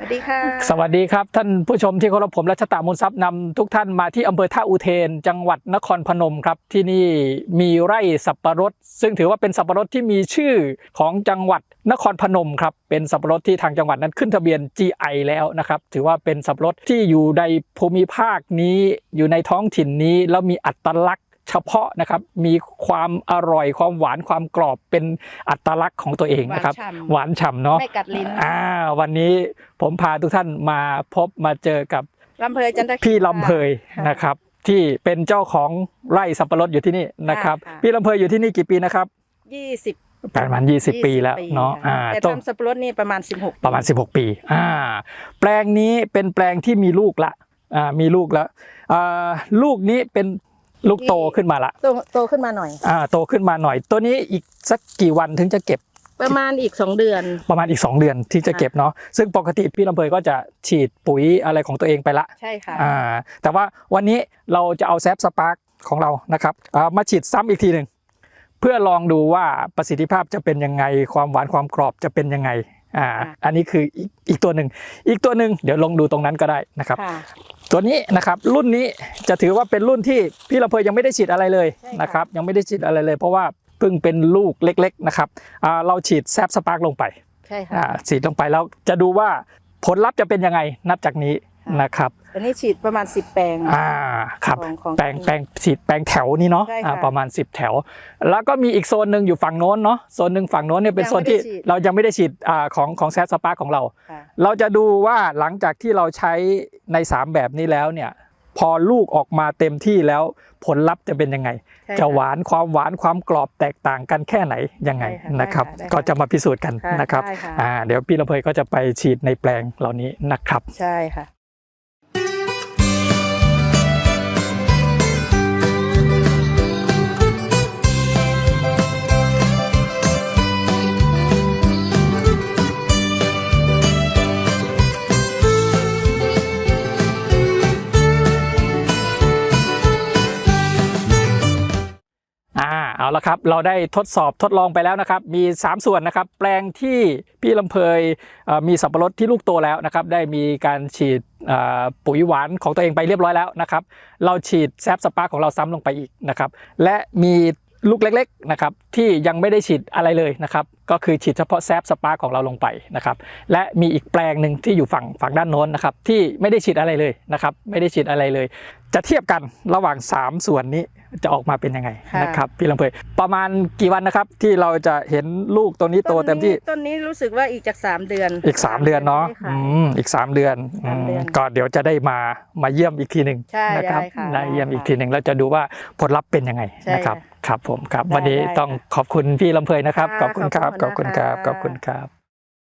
สวัสดีค่ะ สวัสดีครับ ท่านผู้ชมที่เคารพผมรัชตามูลทรัพย์นำทุกท่านมาที่อำเภอท่าอุเทน จังหวัดนครพนมครับ ที่นี่มีไร่สับปะรด ซึ่งถือว่าเป็นสับปะรดที่มีชื่อของจังหวัดนครพนมครับ เป็นสับปะรดที่ทางจังหวัดนั้นขึ้นทะเบียน GI แล้วนะครับ ถือว่าเป็นสับปะรดที่อยู่ในภูมิภาคนี้ อยู่ในท้องถิ่นนี้แล้วมีอัตลักษณ์ เฉพาะนะครับมีความอร่อยความหวานความกรอบเป็นอัตลักษณ์ของตัวเองนะครับหวานฉ่ำหวานฉ่ำเนาะไม่กัดลิ้นอ่าวันนี้ผมพาทุกท่านมาพบมาเจอกับลำเพยจันทพี่ลำเพยนะครับ ที่เป็นเจ้าของไร่สับปะรดอยู่ที่นี่นะครับค่ะพี่ลำเพยอยู่ที่นี่กี่ปีนะครับยี่สิบประมาณ 20 ปีแล้วเนาะอ่าแต่ต้นทำสับปะรดนี่ประมาณสิบหกประมาณ 16 ปีอ่าแปลงนี้เป็นแปลงที่มีลูกละอ่ามีลูกแล้วอ่าลูกนี้เป็น ลูกโตขึ้นมาละโตโตขึ้นมาหน่อย อ่าโตขึ้นมาหน่อย ตัวนี้อีกสักกี่วันถึงจะเก็บ ประมาณอีกสองเดือน ประมาณอีก 2 เดือนที่จะเก็บเนาะซึ่งปกติพี่ลำเพยก็จะฉีดปุ๋ยอะไรของตัวเองไปละใช่ค่ะอ่าแต่ว่าวันนี้เราจะเอาแซฟสปาร์คของเรานะครับอ่ามาฉีดซ้ำอีกทีหนึ่งเพื่อลองดูว่าประสิทธิภาพจะเป็นยังไงความหวานความกรอบจะเป็นยังไง อ่าอันนี้คืออีกอีกตัวหนึ่งอีกตัวหนึ่งเดี๋ยวลองดูตรงนั้นก็ได้นะครับค่ะตัวนี้นะครับรุ่นนี้จะถือว่าเป็นรุ่นที่พี่ลำเพยยังไม่ได้ฉีดอะไรเลยใช่ค่ะนะครับ ยังไม่ได้ฉีดอะไรเลย เพราะว่าเพิ่งเป็นลูกเล็ก ๆนะครับอ่าเราฉีดแซฟสปาร์คลงไปใช่ค่ะอ่าฉีดลงไปแล้วจะดูว่าผลลัพธ์จะเป็นยังไงนับจากนี้ค่ะ นะครับตอนนี้ฉีดประมาณสิบแปลงอ่าครับของของแปลงแปลงฉีดแปลงแถวนี้เนาะใช่ค่ะอ่าประมาณ 10 แถว แล้วก็มีอีกโซนหนึ่งอยู่ฝั่งโน้นเนาะโซนหนึ่งฝั่งโน้นเนี่ยเป็นยังโซนที่ไม่ได้ฉีดเรายังไม่ได้ฉีดอ่าของของแซสปาของเราค่ะเราจะดูว่าหลังจากที่เราใช้ใน 3 แบบนี้แล้วเนี่ยพอลูกออกมาเต็มที่แล้วผลลัพธ์จะเป็นยังไงใช่จะค่หวานความหวานความกรอบแตกต่างกันแค่ไหนยังไงใช่ค่ะนะครับได้ค่ะก็จะมาพิสูจน์กันค่ะนะครับได้ค่ะอ่าเดี๋ยวพี่ลำเพยก็จะไปฉีดในแปลงเหล่านี้นะครับ ใช่ค่ะ เอาละครับ เราได้ทดสอบทดลองไปแล้วนะครับ มี 3 ส่วนนะครับ แปลงที่พี่ลำเพยมีสับปะรดที่ลูกโตแล้วนะครับ ได้มีการฉีดปุ๋ยหวานของตัวเองไปเรียบร้อยแล้วนะครับ เราฉีดแซฟสปาของเราซ้ำลงไปอีกนะครับ และมีลูกเล็กๆนะครับที่ยังไม่ได้ฉีดอะไรเลยนะครับ ก็คือฉีดเฉพาะแซฟสปาของเราลงไปนะครับ และมีอีกแปลงหนึ่งที่อยู่ฝั่งฝั่งด้านโน้นนะครับ ที่ไม่ได้ฉีดอะไรเลยนะครับ ไม่ได้ฉีดอะไรเลย จะเทียบกันระหว่าง 3 ส่วนนี้ จะออกมาเป็นยังไงค่ะนะครับพี่ลำเพยประมาณกี่วันนะครับที่เราจะเห็นลูกตัวนี้โตเต็มที่ต้นนี้รู้สึกว่าอีกจากสามเดือน อีก 3 เดือนเนาะใช่ค่ะอืมอีก 3 เดือนสามเดือนอืมก็เดี๋ยวจะได้มามาเยี่ยมอีกทีหนึ่งใช่นะครับได้ค่ะได้เยี่ยมได้ค่ะอีกทีหนึ่งแล้วจะดูว่าผลลัพธ์เป็นยังไงใช่นะครับค่ะครับผมครับได้วันนี้ได้ต้องขอบคุณพี่ลำเพยนะครับค่ะขอบคุณครับขขออบบคุคุณณค่ะครับขอบคุณครับ